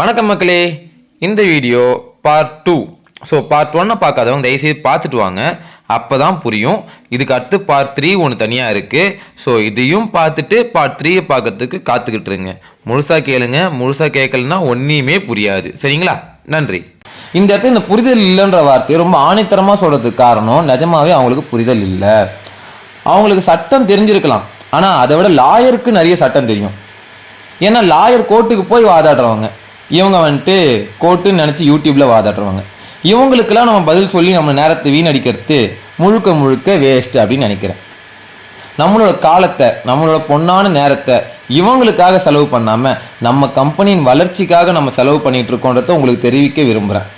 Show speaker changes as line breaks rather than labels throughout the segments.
வணக்கம் மக்களே. இந்த video part two so part ஒன்னை பார்க்காதவங்க தயவுசெய்து பார்த்துட்டு வாங்க. அப்போ தான் புரியும். இதுக்கு அடுத்து பார்ட் த்ரீ ஒன்று தனியாக இருக்குது ஸோ இதையும் பார்த்துட்டு பார்ட் த்ரீயை பார்க்கறதுக்கு காத்துக்கிட்டு இருங்க. முழுசாக கேளுங்க. முழுசாக கேட்கலன்னா ஒன்றையுமே புரியாது. சரிங்களா? நன்றி. இந்த இடத்துல இந்த புரிதல் இல்லைன்ற வார்த்தையை ரொம்ப ஆணித்தரமாக சொல்கிறதுக்கு காரணம் நிஜமாவே அவங்களுக்கு புரிதல் இல்லை. அவங்களுக்கு சட்டம் தெரிஞ்சிருக்கலாம். ஆனால் அதை விட லாயருக்கு நிறைய சட்டம் தெரியும். ஏன்னா லாயர் கோர்ட்டுக்கு போய் வாதாடுறவங்க. இவங்க வந்துட்டு கோர்ட்டுன்னு நினச்சி யூடியூப்பில் வாதாடுறவங்க. இவங்களுக்கெல்லாம் நம்ம பதில் சொல்லி நம்ம நேரத்தை வீணடிக்கிறது முழுக்க முழுக்க வேஸ்ட்டு அப்படின்னு நினைக்கிறேன். நம்மளோட காலத்தை நம்மளோட பொன்னான நேரத்தை இவங்களுக்காக செலவு பண்ணாமல் நம்ம கம்பெனியின் வளர்ச்சிக்காக நம்ம செலவு பண்ணிகிட்டு இருக்கோன்றத உங்களுக்கு தெரிவிக்க விரும்புகிறேன்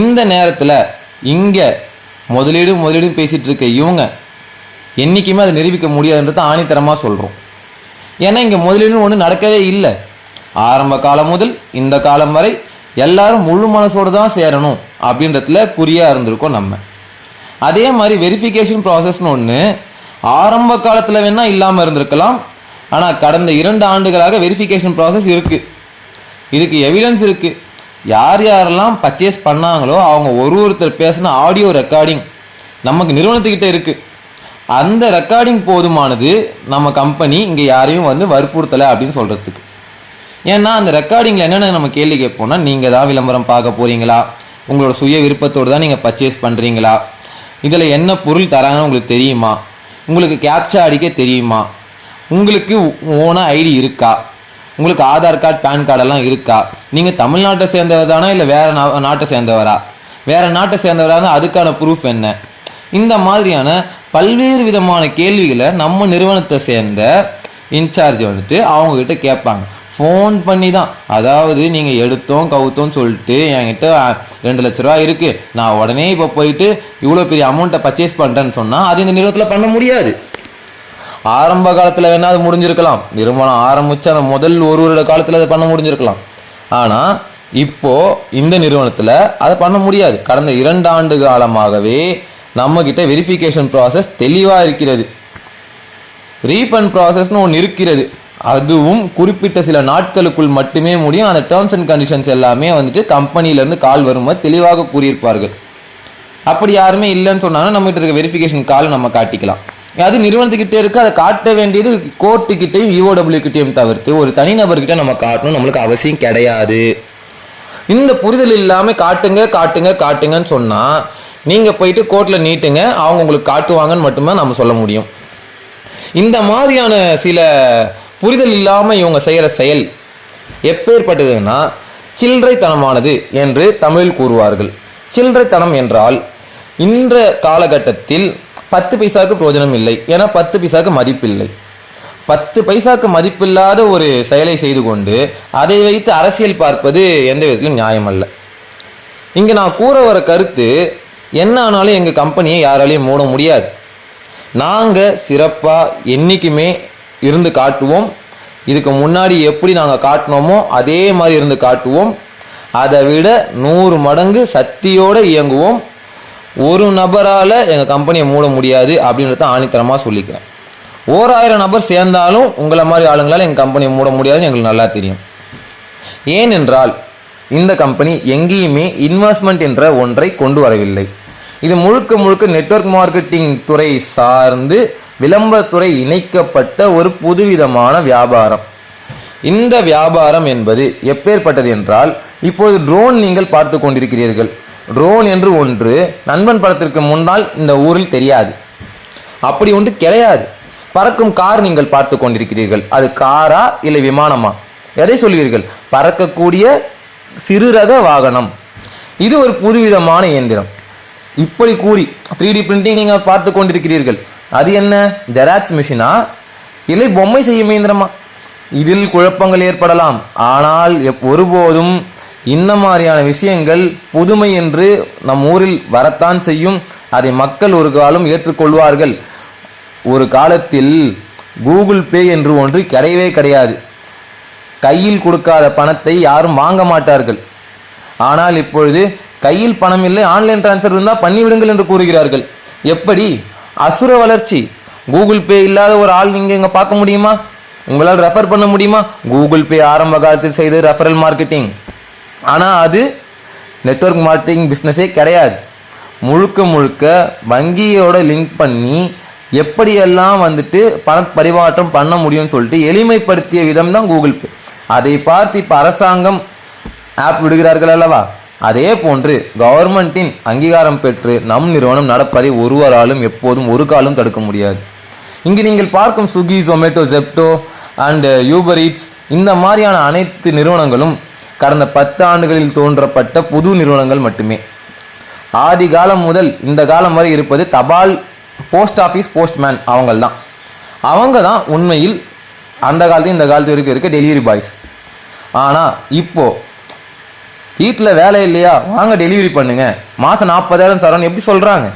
இந்த நேரத்தில் இங்கே முதலீடு முதலீடும் பேசிகிட்டு இருக்க இவங்க என்றைக்குமே அதை நிரூபிக்க முடியாதுன்றதை ஆணித்தரமாக சொல்கிறோம் ஏன்னா இங்கே முதலீடுன்னு ஒன்று நடக்கவே இல்லை. ஆரம்ப காலம் முதல் இந்த காலம் வரை எல்லாரும் முழு மனசோடு தான் சேரணும் அப்படின்றதுல குறியாக இருந்திருக்கோம் நம்ம. அதே மாதிரி வெரிஃபிகேஷன் ப்ராசஸ்னு ஒன்று ஆரம்ப காலத்தில் வேணால் இல்லாமல் இருந்திருக்கலாம். ஆனால் கடந்த இரண்டு ஆண்டுகளாக வெரிஃபிகேஷன் ப்ராசஸ் இருக்குது இதுக்கு எவிடன்ஸ் இருக்குது யார் யாரெல்லாம் பர்ச்சேஸ் பண்ணாங்களோ அவங்க ஒரு ஒருத்தர் பேசின ஆடியோ ரெக்கார்டிங் நமக்கு நிறுவனத்துக்கிட்ட இருக்குது அந்த ரெக்கார்டிங் போதுமானது நம்ம கம்பெனி இங்கே யாரையும் வந்து வற்புறுத்தலை அப்படின்னு சொல்கிறதுக்கு ஏன்னா அந்த ரெக்கார்டிங்கில் என்னென்ன நம்ம கேள்வி கேட்போம்னா நீங்கள் தான் விளம்பரம் பார்க்க போகிறீங்களா உங்களோட சுய விருப்பத்தோடு தான் நீங்கள் பர்ச்சேஸ் பண்ணுறீங்களா இதில் என்ன பொருள் தராங்கன்னு உங்களுக்கு தெரியுமா? உங்களுக்கு கேப்சா அடிக்க தெரியுமா? உங்களுக்கு ஓனாக ஐடி இருக்கா? உங்களுக்கு ஆதார் கார்டு பேன் கார்டெல்லாம் இருக்கா? நீங்கள் தமிழ்நாட்டை சேர்ந்தவர் தானா இல்லை வேறு நா நாட்டை சேர்ந்தவரா? வேறு நாட்டை சேர்ந்தவராக இருந்தால் அதுக்கான ப்ரூஃப் என்ன? இந்த மாதிரியான பல்வேறு விதமான கேள்விகளை நம்ம நிறுவனத்தை சேர்ந்த இன்சார்ஜ் வந்துட்டு அவங்கக்கிட்ட கேட்பாங்க. ஃபோன் பண்ணி தான். அதாவது நீங்கள் எடுத்தோம் கவுத்தோம் சொல்லிட்டு என்கிட்ட ரெண்டு லட்ச ரூபா இருக்குது நான் உடனே இப்போ போயிட்டு இவ்வளோ பெரிய அமௌண்ட்டை பர்ச்சேஸ் பண்ணுறேன்னு சொன்னால் அது இந்த நிறுவனத்தில் பண்ண முடியாது. ஆரம்ப காலத்தில் வேணால் அது முடிஞ்சிருக்கலாம். நிறுவனம் ஆரம்பித்து அந்த முதல் ஒரு வருட காலத்தில் அதை பண்ண முடிஞ்சிருக்கலாம். ஆனால் இப்போது இந்த நிறுவனத்தில் அதை பண்ண முடியாது. கடந்த இரண்டு ஆண்டு காலமாகவே நம்மக்கிட்ட வெரிஃபிகேஷன் ப்ராசஸ் தெளிவாக இருக்கிறது. ரீஃபண்ட் ப்ராசஸ்னு ஒன்று இருக்கிறது. அதுவும் குறிப்பிட்ட சில நாட்களுக்குள் மட்டுமே முடியும். அந்த டேர்ம்ஸ் அண்ட் கண்டிஷன்ஸ் எல்லாமே வந்துட்டு கம்பெனிலேருந்து கால் வரும்போது தெளிவாக கூறியிருப்பார்கள். அப்படி யாருமே இல்லைன்னு சொன்னாங்கன்னா நம்மகிட்ட இருக்க வெரிஃபிகேஷன் கால் நம்ம காட்டிக்கலாம். அது நிறுவனத்துக்கிட்டே இருக்குது அதை காட்ட வேண்டியது கோர்ட்டுக்கிட்டையும் இஓடபிள்யூக்கிட்டையும் தவிர்த்து ஒரு தனிநபர்கிட்ட நம்ம காட்டணும். நம்மளுக்கு அவசியம் கிடையாது. இந்த புரிதல் இல்லாமல் காட்டுங்க காட்டுங்க காட்டுங்கன்னு சொன்னால் நீங்கள் போயிட்டு கோர்ட்டில் நீட்டுங்க. அவங்க உங்களுக்கு காட்டுவாங்கன்னு மட்டும்தான் நம்ம சொல்ல முடியும். இந்த மாதிரியான சில புரிதல் இல்லாமல் இவங்க செய்கிற செயல் எப்பேற்பட்டதுன்னா சில்லறைத்தனமானது என்று தமிழில் கூறுவார்கள். சில்லறைத்தனம் என்றால் இன்ற காலகட்டத்தில் பத்து பைசாவுக்கு பிரயோஜனம் இல்லை ஏன்னா பத்து பைசாவுக்கு மதிப்பில்லை. பத்து பைசாக்கு மதிப்பில்லாத ஒரு செயலை செய்து கொண்டு அதை வைத்து அரசியல் பார்ப்பது எந்த விதத்திலும் நியாயமல்ல. இங்கே நான் கூற வர கருத்து என்ன ஆனாலும் எங்கள் கம்பெனியை யாராலையும் மூட முடியாது. நாங்கள் சிறப்பாக என்றைக்குமே இருந்து காட்டுவோம். இதுக்கு முன்னாடி எப்படி நாங்கள் காட்டினோமோ அதே மாதிரி இருந்து காட்டுவோம். அதை விட நூறு மடங்கு சக்தியோடு இயங்குவோம். ஒரு நபரால் எங்கள் கம்பெனியை மூட முடியாது அப்படின்றத ஆணித்தரமாக சொல்லிக்கிறேன். ஓராயிரம் நபர் சேர்ந்தாலும் உங்களை மாதிரி ஆளுங்களால் எங்கள் கம்பெனியை மூட முடியாதுன்னு எங்களுக்கு நல்லா தெரியும். ஏனென்றால் இந்த கம்பெனி எங்கேயுமே இன்வெஸ்ட்மெண்ட் என்ற ஒன்றை கொண்டு வரவில்லை. இது முழுக்க முழுக்க நெட்வொர்க் மார்க்கெட்டிங் துறை சார்ந்து விளம்பரத்துறை இணைக்கப்பட்ட ஒரு புதுவிதமான வியாபாரம். இந்த வியாபாரம் என்பது எப்பேற்பட்டது என்றால் இப்போது ட்ரோன் நீங்கள் பார்த்து கொண்டிருக்கிறீர்கள். ட்ரோன் என்று ஒன்று நண்பன் படத்திற்கு முன்னால் இந்த ஊரில் தெரியாது. அப்படி ஒன்று கிடையாது. பறக்கும் கார் நீங்கள் பார்த்து கொண்டிருக்கிறீர்கள். அது காரா இல்லை விமானமா? எதை சொல்வீர்கள்? பறக்கக்கூடிய சிறு ரக வாகனம். இது ஒரு புதுவிதமான இயந்திரம். இப்படி கூறி த்ரீ டி பிரிண்டிங் நீங்கள் பார்த்து கொண்டிருக்கிறீர்கள். அது என்ன? ஜெராக்ஸ் மிஷினா இல்லை பொம்மை செய்யும் இயந்திரமா? இதில் குழப்பங்கள் ஏற்படலாம். ஆனால் எப்- ஒருபோதும் இந்த மாதிரியான விஷயங்கள் புதுமை என்று நம் ஊரில் வரத்தான் செய்யும். அதை மக்கள் ஒரு காலம் ஏற்றுக்கொள்வார்கள். ஒரு காலத்தில் கூகுள் பே என்று ஒன்று கிடையவே கிடையாது. கையில் கொடுக்காத பணத்தை யாரும் வாங்க மாட்டார்கள். ஆனால் இப்பொழுது கையில் பணம் இல்லை ஆன்லைன் டிரான்ஸ்ஃபர் இருந்தால் பண்ணிவிடுங்கள் என்று கூறுகிறார்கள். எப்படி? அசுர வளர்ச்சி. கூகுள் பே இல்லாத ஒரு ஆள் நீங்கள் இங்கே பார்க்க முடியுமா? உங்களால் ரெஃபர் பண்ண முடியுமா? கூகுள் பே ஆரம்ப காலத்தில் செய்து ரெஃபரல் மார்க்கெட்டிங் ஆனால் அது நெட்வொர்க் மார்க்கெட்டிங் பிஸ்னஸே கிடையாது. முழுக்க முழுக்க வங்கியோட லிங்க் பண்ணி எப்படியெல்லாம் வந்துட்டு பண பரிமாற்றம் பண்ண முடியும்னு சொல்லிட்டு எளிமைப்படுத்திய விதம் தான் கூகுள் பே அதை பார்த்து இப்போ அரசாங்கம் ஆப் விடுகிறார்கள் அல்லவா? அதே போன்று கவர்மெண்ட்டின் அங்கீகாரம் பெற்று நம் நிறுவனம் நடப்பதை ஒருவராலும் எப்போதும் ஒரு காலும் தடுக்க முடியாது. இங்கு நீங்கள் பார்க்கும் Swiggy Zomato Zepto and Uber Eats இந்த மாதிரியான அனைத்து நிறுவனங்களும் கடந்த பத்து ஆண்டுகளில் தோன்றப்பட்ட புது நிறுவனங்கள் மட்டுமே. ஆதி காலம் முதல் இந்த காலம் வரை இருப்பது தபால் போஸ்ட் ஆஃபீஸ் போஸ்ட்மேன் அவங்கள் தான் அவங்க தான் உண்மையில் அந்த காலத்து இந்த காலத்து வரைக்கும் இருக்க டெலிவரி பாய்ஸ் ஆனால் இப்போது வீட்டில் வேலை இல்லையா? வாங்க டெலிவரி பண்ணுங்க. மாதம் நாற்பதாயிரம் தரோன்னு எப்படி சொல்கிறாங்க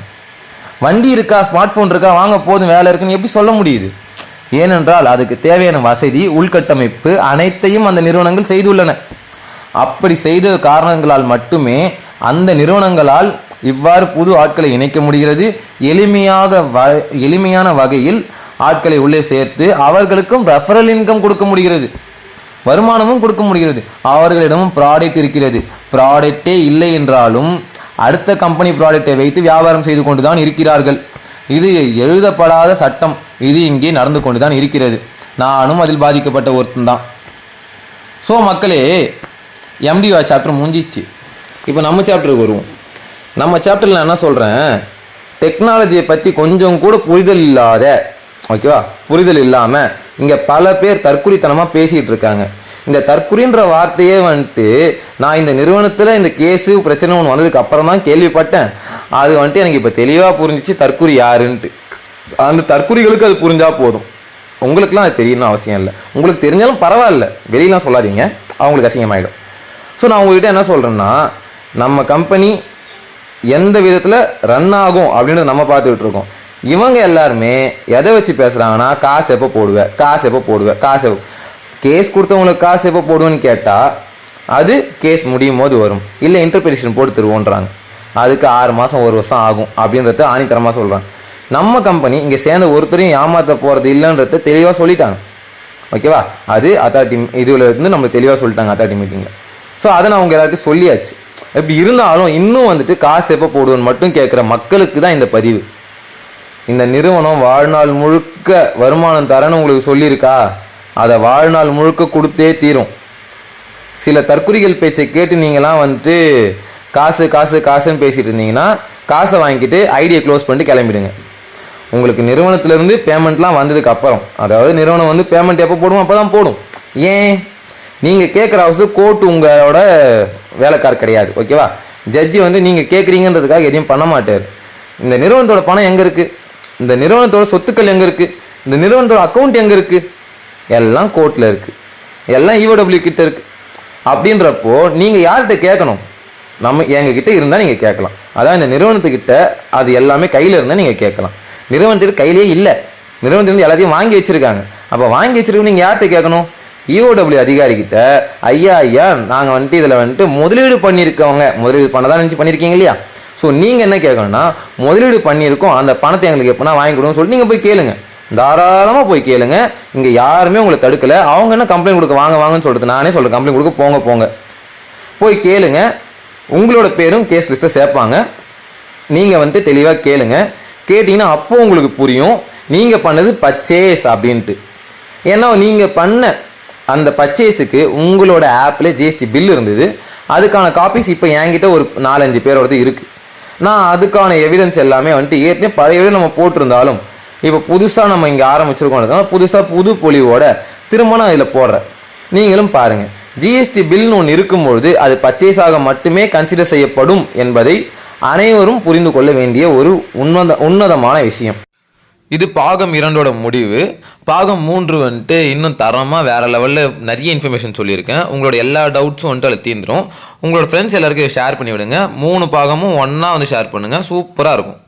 வண்டி இருக்கா ஸ்மார்ட் ஃபோன் இருக்கா வாங்க போதும் வேலை இருக்குன்னு எப்படி சொல்ல முடியுது? ஏனென்றால் அதுக்கு தேவையான வசதி உள்கட்டமைப்பு அனைத்தையும் அந்த நிறுவனங்கள் செய்துள்ளன. அப்படி செய்த காரணங்களால் மட்டுமே அந்த நிறுவனங்களால் இவ்வாறு புது ஆட்களை இணைக்க முடிகிறது. எளிமையாக வ எளிமையான வகையில் ஆட்களை உள்ளே சேர்த்து அவர்களுக்கும் ரெஃபரல் இன்கம் கொடுக்க முடிகிறது. வருமானமும் கொடுக்க முடிகிறது. அவர்களிடமும் ப்ராடக்ட் இருக்கிறது. ப்ராடக்டே இல்லை என்றாலும் அடுத்த கம்பெனி ப்ராடக்டை வைத்து வியாபாரம் செய்து கொண்டு தான் இருக்கிறார்கள். இது எழுதப்படாத சட்டம். இது இங்கே நடந்து கொண்டு தான் இருக்கிறது. நானும் அதில் பாதிக்கப்பட்ட ஒருத்தன் தான். ஸோ மக்களே எம்டிஓ சாப்டர் முடிஞ்சிச்சு. இப்போ நம்ம சாப்டருக்கு வருவோம். நம்ம சாப்டரில் நான் என்ன சொல்கிறேன் டெக்னாலஜியை பற்றி கொஞ்சம் கூட புரிதல் இல்லாத ஓகேவா புரிதல் இல்லாமல் இங்கே பல பேர் தற்குறித்தனமாக பேசிகிட்டு இருக்காங்க இந்த தற்குறின்ற வார்த்தையே வந்துட்டு நான் இந்த நிறுவனத்தில் இந்த கேஸு பிரச்சனை ஒன்று வந்ததுக்கு அப்புறம் தான் கேள்விப்பட்டேன். அது வந்துட்டு எனக்கு இப்போ தெளிவாக புரிஞ்சிச்சு தற்குறி யாருன்ட்டு. அந்த தற்குறிகளுக்கு அது புரிஞ்சால் போதும். உங்களுக்குலாம் அது தெரியணும்னு அவசியம் இல்லை. உங்களுக்கு தெரிஞ்சாலும் பரவாயில்ல. வெளியெலாம் சொல்லாதீங்க. அவங்களுக்கு அசிங்கமாயிடும். ஸோ நான் உங்கள்கிட்ட என்ன சொல்கிறேன்னா நம்ம கம்பெனி எந்த விதத்தில் ரன் ஆகும் அப்படின்றத நம்ம பார்த்துக்கிட்டு இருக்கோம் இவங்க எல்லாருமே எதை வச்சு பேசுகிறாங்கன்னா காசு எப்போ போடுவேன் காசு எப்போ போடுவேன் காசு கேஸ் கொடுத்தவங்களுக்கு காசு எப்போ போடுவேன்னு கேட்டால் அது கேஸ் முடியும் போது வரும். இல்லை இன்டர்பிரேஷன் போட்டு தருவோன்றாங்க. அதுக்கு ஆறு மாதம் ஒரு வருஷம் ஆகும் அப்படின்றத ஆணித்தரமாக சொல்கிறாங்க நம்ம கம்பெனி இங்கே சேர்ந்த ஒருத்தரையும் ஏமாற்ற போகிறது இல்லைன்றத தெளிவாக சொல்லிட்டாங்க. ஓகேவா அது அத்தாரிட்டி இதில் இருந்து நம்மளுக்கு தெளிவாக சொல்லிட்டாங்க அத்தாரிட்டி மீட்டிங்கில் ஸோ அதை நான் அவங்க எல்லார்ட்டையும் சொல்லியாச்சு. இப்படி இருந்தாலும் இன்னும் வந்துட்டு காசு எப்போ போடுவேன்னு மட்டும் கேட்குற மக்களுக்கு தான் இந்த பதிவு. இந்த நிறுவனம் வாழ்நாள் முழுக்க வருமானம் தரேன்னு உங்களுக்கு சொல்லியிருக்கா? அதை வாழ்நாள் முழுக்க கொடுத்தே தீரும். சில தற்குறிகள் பேச்சை கேட்டு நீங்களாம் வந்துட்டு காசு காசு காசுன்னு பேசிகிட்டு இருந்தீங்கன்னா காசை வாங்கிட்டு ஐடியை க்ளோஸ் பண்ணிட்டு கிளம்பிடுங்க. உங்களுக்கு நிறுவனத்திலேருந்து பேமெண்ட்லாம் வந்ததுக்கு அப்புறம். அதாவது நிறுவனம் வந்து பேமெண்ட் எப்போ போடும் அப்போ தான் போடும். ஏன்? நீங்கள் கேட்குற அவசரம் கோர்ட்டு உங்களோட வேலைக்கார் கிடையாது. ஓகேவா? ஜட்ஜி வந்து நீங்கள் கேட்குறீங்கன்றதுக்காக எதையும் பண்ண மாட்டார். இந்த நிறுவனத்தோட பணம் எங்கே இருக்குது இந்த நிறுவனத்தோட சொத்துக்கள் எங்கே இருக்குது இந்த நிறுவனத்தோட அக்கௌண்ட் எங்கே இருக்குது எல்லாம் கோர்ட்டில் இருக்குது எல்லாம் இஓடபிள்யூ கிட்ட இருக்குது அப்படின்றப்போ நீங்கள் யார்கிட்ட கேட்கணும்? நம்ம எங்ககிட்ட இருந்தால் நீங்கள் கேட்கலாம். அதான் இந்த நிறுவனத்துக்கிட்ட அது எல்லாமே கையில் இருந்தால் நீங்கள் கேட்கலாம். நிறுவனத்துக்கு கையிலே இல்லை. நிறுவனத்திலேருந்து எல்லாத்தையும் வாங்கி வச்சுருக்காங்க. அப்போ வாங்கி வச்சுருக்கோம் நீங்கள் யார்கிட்ட கேட்கணும்? இஓடபிள்யூ அதிகாரிக்கிட்ட ஐயா ஐயா நாங்கள் வந்துட்டு இதில் வந்துட்டு முதலீடு பண்ணியிருக்கவங்க. முதலீடு பண்ணதான் நினச்சி பண்ணியிருக்கீங்க இல்லையா? ஸோ நீங்கள் என்ன கேட்கணும்னா முதலீடு பண்ணியிருக்கோம் அந்த பணத்தை எங்களுக்கு எப்போனா வாங்கி கொடுங்கன்னு சொல்லிட்டு நீங்கள் போய் கேளுங்க. தாராளமாக போய் கேளுங்க. இங்கே யாருமே உங்களை தடுக்கலை. அவங்க என்ன கம்ப்ளைண்ட் கொடுக்க வாங்க வாங்கன்னு சொல்கிறது நானே சொல்கிறேன் கம்ப்ளைண்ட் கொடுக்க போங்க போங்க. போய் கேளுங்க. உங்களோட பேரும் கேஸ் லிஸ்ட்டை சேர்ப்பாங்க. நீங்கள் வந்து தெளிவாக கேளுங்க. கேட்டிங்கன்னா அப்போ உங்களுக்கு புரியும். நீங்கள் பண்ணது பர்ச்சேஸ் அப்படின்ட்டு. ஏன்னா நீங்கள் பண்ண அந்த பர்ச்சேஸுக்கு உங்களோட ஆப்பில் ஜிஎஸ்டி பில் இருந்தது. அதுக்கான காப்பீஸ் இப்போ என்கிட்ட ஒரு நாலஞ்சு பேரோடது இருக்குது நான் அதுக்கான எவிடன்ஸ் எல்லாமே வந்துட்டு ஏற்கனவே பழைய video நம்ம போட்டிருந்தாலும் இப்போ புதுசாக நம்ம இங்கே ஆரம்பிச்சிருக்கோம் புதுசாக புது பொலிவோட திரும்ப நான் இதில் போடுறேன். நீங்களும் பாருங்கள் ஜிஎஸ்டி பில்னு ஒன்று இருக்கும்பொழுது அது பர்ச்சேஸாக மட்டுமே கன்சிடர் செய்யப்படும் என்பதை அனைவரும் புரிந்து கொள்ள வேண்டிய ஒரு உன்னத உன்னதமான விஷயம். இது பாகம் இரண்டோட முடிவு. பாகம் மூன்று வந்துட்டு இன்னும் தரமாக வேற லெவலில் நிறைய இன்ஃபர்மேஷன் சொல்லியிருக்கேன். உங்களோட எல்லா டவுட்ஸும் வந்துட்டு அதில் தீர்ந்துடும் உங்களோட ஃப்ரெண்ட்ஸ் எல்லாருக்கும் ஷேர் பண்ணி விடுங்க மூணு பாகமும் ஒன்றா வந்து ஷேர் பண்ணுங்கள் சூப்பராக இருக்கும்.